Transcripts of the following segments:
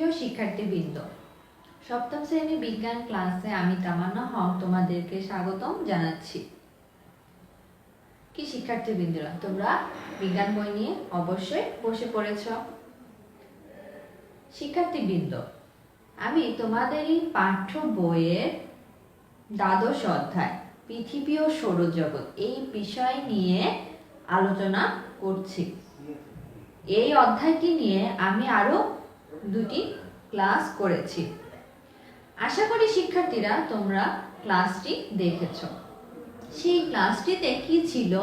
প্রিয় শিক্ষার্থীবৃন্দ, সপ্তম শ্রেণি বিজ্ঞান ক্লাসে আমি তামান্না হক তোমাদেরকে স্বাগতম জানাচ্ছি। কি শিক্ষার্থীবৃন্দরা, তোমরা বিজ্ঞান বই নিয়ে অবশ্যই বসে পড়েছ। শিক্ষার্থীবৃন্দ, আমি তোমাদেরই পাঠ্য বইয়ের দ্বাদশ অধ্যায়, পৃথিবী ও সৌরজগৎ এই বিষয় নিয়ে আলোচনা করছি। এই অধ্যায়টি নিয়ে আমি আরও দুটি ক্লাস করেছি। আশা করি শিক্ষার্থীরা তোমরা ক্লাসটি দেখেছ। সেই ক্লাসটিতে কি ছিল?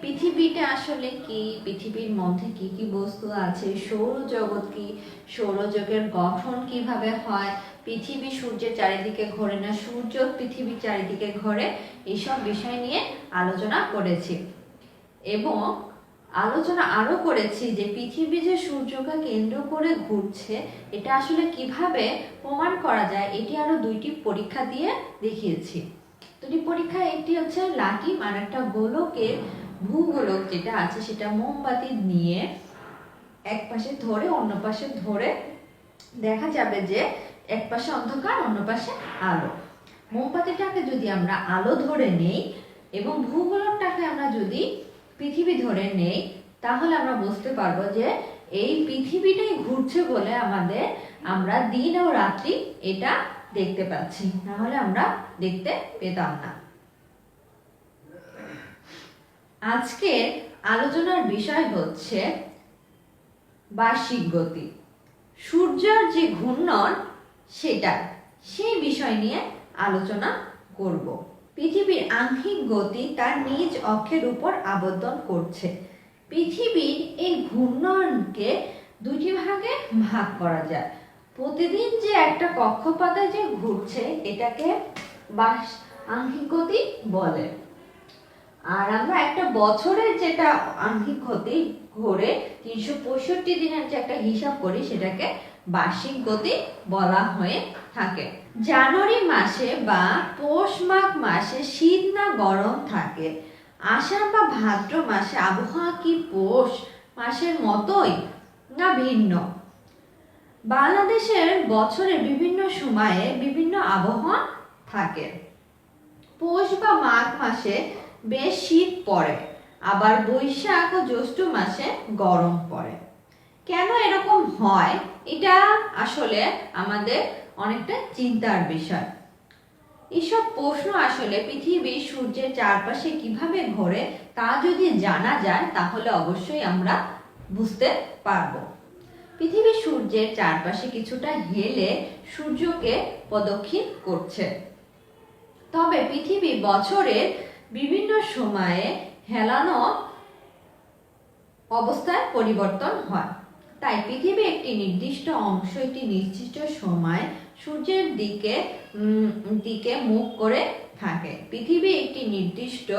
পৃথিবীটা আসলে কি? পৃথিবীর মধ্যে কি কি বস্তু আছে? সৌরজগৎ কি? সৌরজগের গঠন কীভাবে হয়? পৃথিবী সূর্যের চারিদিকে ঘোরে না সূর্য পৃথিবীর চারিদিকে ঘোরে? এইসব বিষয় নিয়ে আলোচনা করেছি। এবং আলোচনা আরও করেছি যে পৃথিবী যে সূর্যকে কেন্দ্র করে ঘুরছে, এটা আসলে কীভাবে প্রমাণ করা যায়, এটি আরও দুইটি পরীক্ষা দিয়ে দেখিয়েছি। দুটি পরীক্ষা, একটি হচ্ছে লাকিম আর একটা গোলকের ভূগোলক যেটা আছে, সেটা মোমবাতি নিয়ে এক পাশে ধরে, অন্য পাশে ধরে দেখা যাবে যে এক পাশে অন্ধকার, অন্য পাশে আলো। মোমবাতিটাকে যদি আমরা আলো ধরে নেই এবং ভূগোলকটাকে আমরা যদি পৃথিবী ধরে নেই, তাহলে আমরা বুঝতে পারব যে এই পৃথিবীটাই ঘুরছে বলে আমাদের আমরা দিন ও রাত্রি এটা দেখতে পাচ্ছি। নাহলে আমরা দেখতে পেতাম না। আজকের আলোচনার বিষয় হচ্ছে বার্ষিক গতি। সূর্যের যে ঘূর্ণন সেটা সেই বিষয় নিয়ে আলোচনা করব। পৃথিবীর আংশিক গতি তার নিজ অক্ষের উপর আবর্তন করছে। পৃথিবীর এই ঘূর্ণনকে দুটি ভাগে ভাগ করা যায়। প্রতিদিন যে একটা কক্ষপথে যে ঘুরছে, এটাকে বাস আংশিক গতি বলে। আর আমরা একটা বছরের যেটা আংশিক গতি ঘোরে, তিনশো পঁয়ষট্টি দিনের যে একটা হিসাব করি, সেটাকে বার্ষিক গতি বলা হয়ে থাকে। জানুয়ারি মাসে বা পৌষ মাঘ মাসে শীত না গরম থাকে। আষাঢ় বা ভাদ্র মাসে আবহাওয়া কি পৌষ মাসের মতোই না ভিন্ন? বাংলাদেশের বছরের বিভিন্ন সময়ে বিভিন্ন আবহাওয়া থাকে। পৌষ বা মাঘ মাসে বেশ শীত পড়ে, আবার বৈশাখ ও জ্যৈষ্ঠ মাসে গরম পড়ে। কেন এরকম হয়? এটা আসলে আমাদের অনেকটা চিন্তার বিষয়। এসব প্রশ্ন আসলে পৃথিবী সূর্যের চারপাশে কীভাবে ঘোরে তা যদি জানা যায়, তাহলে অবশ্যই আমরা বুঝতে পারব। পৃথিবী সূর্যের চারপাশে কিছুটা হেলে সূর্যকে প্রদক্ষিণ করছে। তবে পৃথিবী বছরের বিভিন্ন সময়ে হেলানো অবস্থায় পরিবর্তন হয়। তাই পৃথিবী একটি নির্দিষ্ট অংশ, একটি নির্দিষ্ট সময় সূর্যের দিকে দিকে মুখ করে থাকে। পৃথিবী একটি নির্দিষ্ট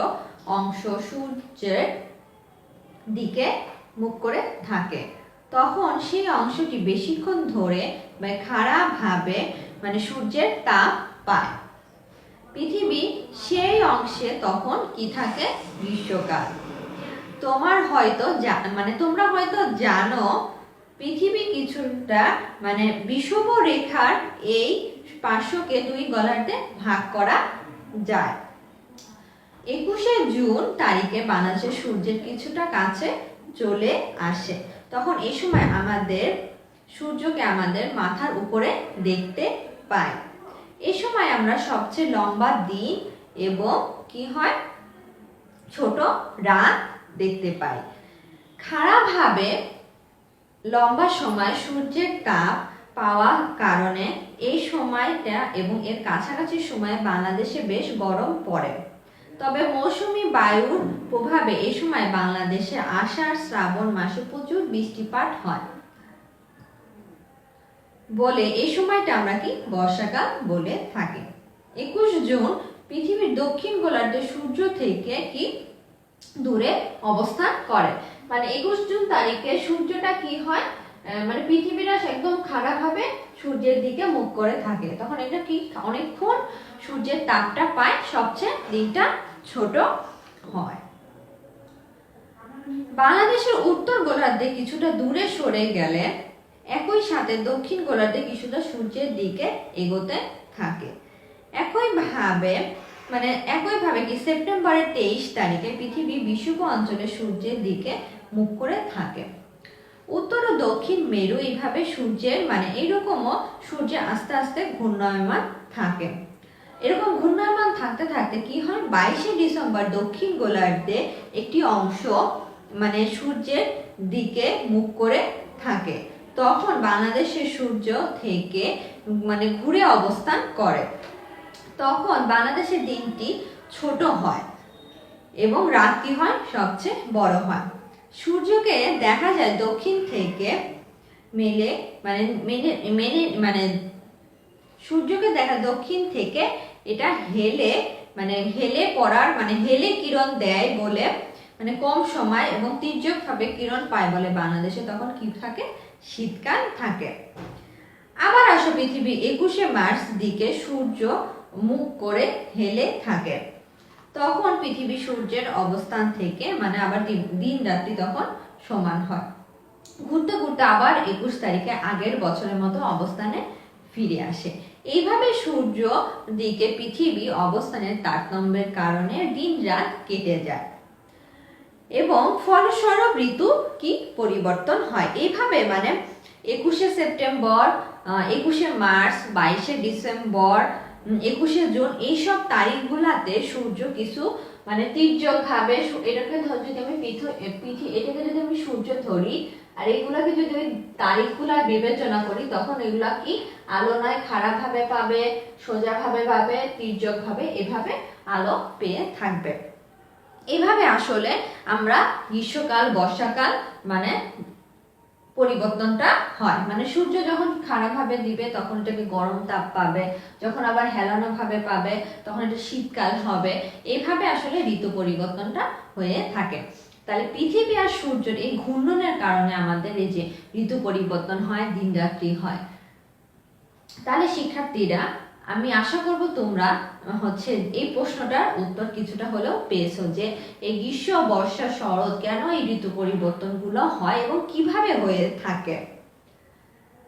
অংশ সূর্যের দিকে মুখ করে থাকে। তখন সেই অংশটি বেশিক্ষণ ধরে বা খারাপভাবে মানে সূর্যের তাপ পায়। পৃথিবী সেই অংশে তখন কি থাকে? গ্রীষ্মকাল। তোমার হয়তো মানে তোমরা হয়তো জানো পৃথিবী কিছুটা মানে বিষুব রেখার এই পার্শ্বকে দুই গলাতে ভাগ করা যায়। একুশে জুন তারিখে বাংলাদেশের সূর্যের কিছুটা কাছে চলে আসে। তখন এই সময় আমাদের, সূর্যকে আমাদের মাথার উপরে দেখতে পাই। এই সময় আমরা সবচেয়ে লম্বা দিন এবং কি হয়? ছোট রাত দেখতে পাই। খারাপভাবে লম্বা সময় সূর্যের তাপ পাওয়ার কারণে এই সময়টা এবং এর কাছাকাছি সময়ে বাংলাদেশে বেশ গরম পড়ে। তবে মৌসুমী বায়ুর প্রভাবে এই সময় বাংলাদেশে আষাঢ় শ্রাবণ মাসে প্রচুর বৃষ্টিপাত হয়। বলে এই সময়টা আমরা কি বর্ষাকাল বলে থাকি। একুশ জুন পৃথিবীর দক্ষিণ গোলার্ধে সূর্য থেকে কি দূরে অবস্থান করে। মানে একুশ জুন তারিখে সূর্যটা কি হয়? মানে পৃথিবীরা একদম খারাপভাবে সূর্যের দিকে মুখ করে থাকে। তখন এটা কি অনেকক্ষণ সূর্যের তাপটা পায়, সবচেয়ে দিনটা ছোট হয়। বাংলাদেশের উত্তর গোলার্ধে কিছুটা দূরে সরে গেলে একই সাথে দক্ষিণ গোলার্ধে কিছুটা সূর্যের দিকে এগোতে থাকে। একইভাবে মানে একইভাবে কি সেপ্টেম্বরের তেইশ তারিখে পৃথিবী বিশুভ অঞ্চলে সূর্যের দিকে মুখ করে থাকে। উত্তর ও দক্ষিণ মেরু এইভাবে সূর্যের মানে এইরকমও সূর্য আস্তে আস্তে ঘূর্ণায়মান থাকে। এরকম ঘূর্ণায়মান থাকতে থাকতে কি হয়? বাইশে ডিসেম্বর দক্ষিণ গোলার্ধে একটি অংশ মানে সূর্যের দিকে মুখ করে থাকে। তখন বাংলাদেশের সূর্য থেকে মানে ঘুরে অবস্থান করে। তখন বাংলাদেশের দিনটি ছোট হয় এবং রাত কি হয়? সবচেয়ে বড় হয়। সূর্যকে দেখা যায় দক্ষিণ থেকে মেলে মানে মেনে মেলে মানে সূর্যকে দেখা দক্ষিণ থেকে এটা হেলে মানে হেলে পড়ার মানে হেলে কিরণ দেয় বলে মানে কম সময় এবং তীর্যকভাবে কিরণ পায় বলে বাংলাদেশে তখন কি থাকে? শীতকাল থাকে। আবার আসো পৃথিবী একুশে মার্চ দিকে সূর্য মুখ করে হেলে থাকে। তখন পৃথিবী সূর্যের অবস্থান থেকে মানে আবার দিন- রাত্রি তখন সমান হয়। ঘুরতে ঘুরতে আবার একুশ তারিখে আগের বছরের মতো অবস্থানে ফিরে আসে। এইভাবে সূর্য দিকে পৃথিবী অবস্থানের তারতম্যের কারণে দিন রাত কেটে যায়। এবং ফলস্বরূপ ঋতু কি? পরিবর্তন হয়। এইভাবে মানে একুশে সেপ্টেম্বর একুশে মার্চ, বাইশে ডিসেম্বর একুশে জুন, এইসব তারিখগুলাতে সূর্য কিছু মানে তীর্যকভাবে সু- এটাকে যদি আমি পৃথি এটাকে যদি আমি সূর্য ধরি, আর এগুলাকে যদি আমি তারিখগুলা বিবেচনা করি, তখন এগুলা কি আলো নয় খারাপ ভাবে পাবে সোজা ভাবে পাবে, তীর্যক ভাবে এভাবে আলো পেয়ে থাকবে। এভাবে আসলে আমরা গ্রীষ্মকাল, বর্ষাকাল মানে পরিবর্তনটা হয়। মানে সূর্য যখন খারাপ ভাবে দিবে, তখন এটাকে গরম তাপ পাবে, যখন আবার হেলানো ভাবে পাবে, তখন এটা শীতকাল হবে। এইভাবে আসলে ঋতু পরিবর্তনটা হয়ে থাকে। তাহলে পৃথিবী আর সূর্যের এই ঘূর্ণনের কারণে আমাদের এই যে ঋতু পরিবর্তন হয় দিন রাত্রি হয়। তাহলে শিক্ষার্থীরা আমি আশা করব তোমরা হচ্ছে এই প্রশ্নটার উত্তর কিছুটা হলেও পেয়েছ যে এই গ্রীষ্ম, বর্ষা, শরৎ কেন এই ঋতু পরিবর্তনগুলো হয় এবং কীভাবে হয়ে থাকে?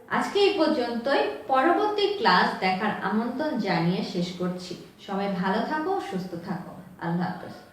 আজকে এই পর্যন্তই। পরবর্তী ক্লাস দেখার আমন্ত্রণ জানিয়ে শেষ করছি। সবাই ভালো থাকো, সুস্থ থাকো। আল্লাহ হাফেজ।